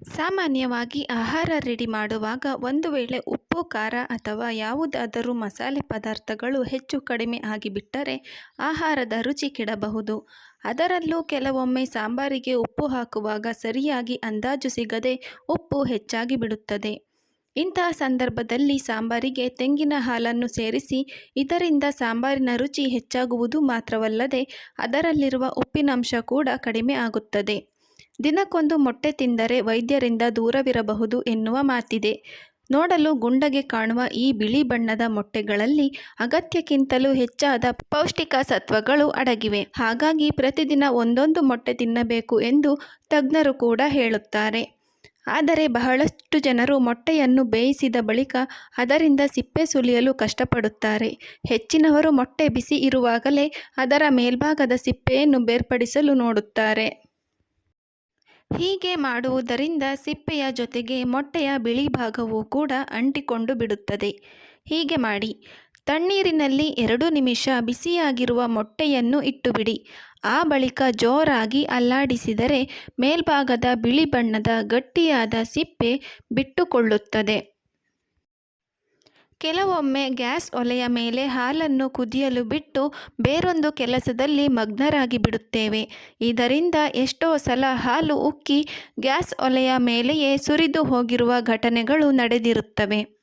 ಸಾಮಾನ್ಯವಾಗಿ ಆಹಾರ ರೆಡಿ ಮಾಡುವಾಗ ಒಂದು ವೇಳೆ ಉಪ್ಪು, ಖಾರ ಅಥವಾ ಯಾವುದಾದರೂ ಮಸಾಲೆ ಪದಾರ್ಥಗಳು ಹೆಚ್ಚು ಕಡಿಮೆ ಆಗಿಬಿಟ್ಟರೆ ಆಹಾರದ ರುಚಿ ಕೆಡಬಹುದು. ಅದರಲ್ಲೂ ಕೆಲವೊಮ್ಮೆ ಸಾಂಬಾರಿಗೆ ಉಪ್ಪು ಹಾಕುವಾಗ ಸರಿಯಾಗಿ ಅಂದಾಜು ಸಿಗದೆ ಉಪ್ಪು ಹೆಚ್ಚಾಗಿ ಬಿಡುತ್ತದೆ. ಇಂತಹ ಸಂದರ್ಭದಲ್ಲಿ ಸಾಂಬಾರಿಗೆ ತೆಂಗಿನ ಹಾಲನ್ನು ಸೇರಿಸಿ ಇದರಿಂದ ಸಾಂಬಾರಿನ ರುಚಿ ಹೆಚ್ಚಾಗುವುದು ಮಾತ್ರವಲ್ಲದೆ ಅದರಲ್ಲಿರುವ ಉಪ್ಪಿನಂಶ ಕೂಡ ಕಡಿಮೆ ಆಗುತ್ತದೆ. ದಿನಕ್ಕೊಂದು ಮೊಟ್ಟೆ ತಿಂದರೆ ವೈದ್ಯರಿಂದ ದೂರವಿರಬಹುದು ಎನ್ನುವ ಮಾತಿದೆ. ನೋಡಲು ಗುಂಡಗೆ ಕಾಣುವ ಈ ಬಿಳಿ ಬಣ್ಣದ ಮೊಟ್ಟೆಗಳಲ್ಲಿ ಅಗತ್ಯಕ್ಕಿಂತಲೂ ಹೆಚ್ಚಾದ ಪೌಷ್ಟಿಕ ಸತ್ವಗಳು ಅಡಗಿವೆ. ಹಾಗಾಗಿ ಪ್ರತಿದಿನ ಒಂದೊಂದು ಮೊಟ್ಟೆ ತಿನ್ನಬೇಕು ಎಂದು ತಜ್ಞರು ಕೂಡ ಹೇಳುತ್ತಾರೆ. ಆದರೆ ಬಹಳಷ್ಟು ಜನರು ಮೊಟ್ಟೆಯನ್ನು ಬೇಯಿಸಿದ ಬಳಿಕ ಅದರಿಂದ ಸಿಪ್ಪೆ ಸುಲಿಯಲು ಕಷ್ಟಪಡುತ್ತಾರೆ. ಹೆಚ್ಚಿನವರು ಮೊಟ್ಟೆ ಬಿಸಿ ಇರುವಾಗಲೇ ಅದರ ಮೇಲ್ಭಾಗದ ಸಿಪ್ಪೆಯನ್ನು ಬೇರ್ಪಡಿಸಲು ನೋಡುತ್ತಾರೆ. ಹೀಗೆ ಮಾಡುವುದರಿಂದ ಸಿಪ್ಪೆಯ ಜೊತೆಗೆ ಮೊಟ್ಟೆಯ ಬಿಳಿ ಭಾಗವೂ ಕೂಡ ಅಂಟಿಕೊಂಡು ಬಿಡುತ್ತದೆ. ಹೀಗೆ ಮಾಡಿ. ತಣ್ಣೀರಿನಲ್ಲಿ ಎರಡು ನಿಮಿಷ ಬಿಸಿಯಾಗಿರುವ ಮೊಟ್ಟೆಯನ್ನು ಇಟ್ಟುಬಿಡಿ. ಆ ಬಳಿಕ ಜೋರಾಗಿ ಅಲ್ಲಾಡಿಸಿದರೆ ಮೇಲ್ಭಾಗದ ಬಿಳಿ ಬಣ್ಣದ ಗಟ್ಟಿಯಾದ ಸಿಪ್ಪೆ ಬಿಟ್ಟುಕೊಳ್ಳುತ್ತದೆ. ಕೆಲವೊಮ್ಮೆ ಗ್ಯಾಸ್ ಒಲೆಯ ಮೇಲೆ ಹಾಲನ್ನು ಕುದಿಯಲು ಬಿಟ್ಟು ಬೇರೊಂದು ಕೆಲಸದಲ್ಲಿ ಮಗ್ನರಾಗಿ ಬಿಡುತ್ತೇವೆ. ಇದರಿಂದ ಎಷ್ಟೋ ಸಲ ಹಾಲು ಉಕ್ಕಿ ಗ್ಯಾಸ್ ಒಲೆಯ ಮೇಲೆಯೇ ಸುರಿದು ಹೋಗಿರುವ ಘಟನೆಗಳು ನಡೆದಿರುತ್ತವೆ.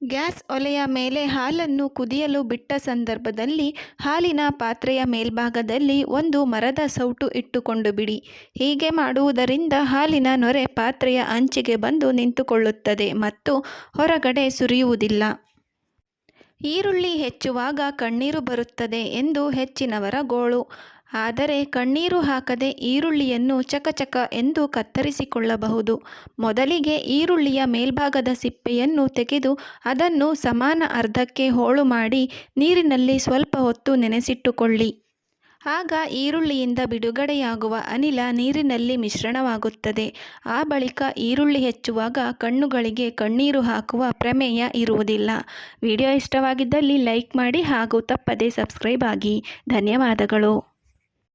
ಗ್ಯಾಸ್ ಒಲೆಯ ಮೇಲೆ ಹಾಲನ್ನು ಕುದಿಯಲು ಬಿಟ್ಟ ಸಂದರ್ಭದಲ್ಲಿ ಹಾಲಿನ ಪಾತ್ರೆಯ ಮೇಲ್ಭಾಗದಲ್ಲಿ ಒಂದು ಮರದ ಸೌಟು ಇಟ್ಟುಕೊಂಡು ಬಿಡಿ. ಹೀಗೆ ಮಾಡುವುದರಿಂದ ಹಾಲಿನ ನೊರೆ ಪಾತ್ರೆಯ ಅಂಚಿಗೆ ಬಂದು ನಿಂತುಕೊಳ್ಳುತ್ತದೆ ಮತ್ತು ಹೊರಗಡೆ ಸುರಿಯುವುದಿಲ್ಲ. ಈರುಳ್ಳಿ ಹೆಚ್ಚುವಾಗ ಕಣ್ಣೀರು ಬರುತ್ತದೆ ಎಂದು ಹೆಚ್ಚಿನವರ ಗೋಳು. ಆದರೆ ಕಣ್ಣೀರು ಹಾಕದೆ ಈರುಳ್ಳಿಯನ್ನು ಚಕಚಕ ಎಂದು ಕತ್ತರಿಸಿಕೊಳ್ಳಬಹುದು. ಮೊದಲಿಗೆ ಈರುಳ್ಳಿಯ ಮೇಲ್ಭಾಗದ ಸಿಪ್ಪೆಯನ್ನು ತೆಗೆದು ಅದನ್ನು ಸಮಾನ ಅರ್ಧಕ್ಕೆ ಹೋಳು ಮಾಡಿ ನೀರಿನಲ್ಲಿ ಸ್ವಲ್ಪ ಹೊತ್ತು ನೆನೆಸಿಟ್ಟುಕೊಳ್ಳಿ. ಆಗ ಈರುಳ್ಳಿಯಿಂದ ಬಿಡುಗಡೆಯಾಗುವ ಅನಿಲ ನೀರಿನಲ್ಲಿ ಮಿಶ್ರಣವಾಗುತ್ತದೆ. ಆ ಬಳಿಕ ಈರುಳ್ಳಿ ಹೆಚ್ಚುವಾಗ ಕಣ್ಣುಗಳಿಗೆ ಕಣ್ಣೀರು ಹಾಕುವ ಪ್ರಮೇಯ ಇರುವುದಿಲ್ಲ. ವಿಡಿಯೋ ಇಷ್ಟವಾಗಿದ್ದಲ್ಲಿ ಲೈಕ್ ಮಾಡಿ ಹಾಗೂ ತಪ್ಪದೇ ಸಬ್ಸ್ಕ್ರೈಬ್ ಆಗಿ. ಧನ್ಯವಾದಗಳು.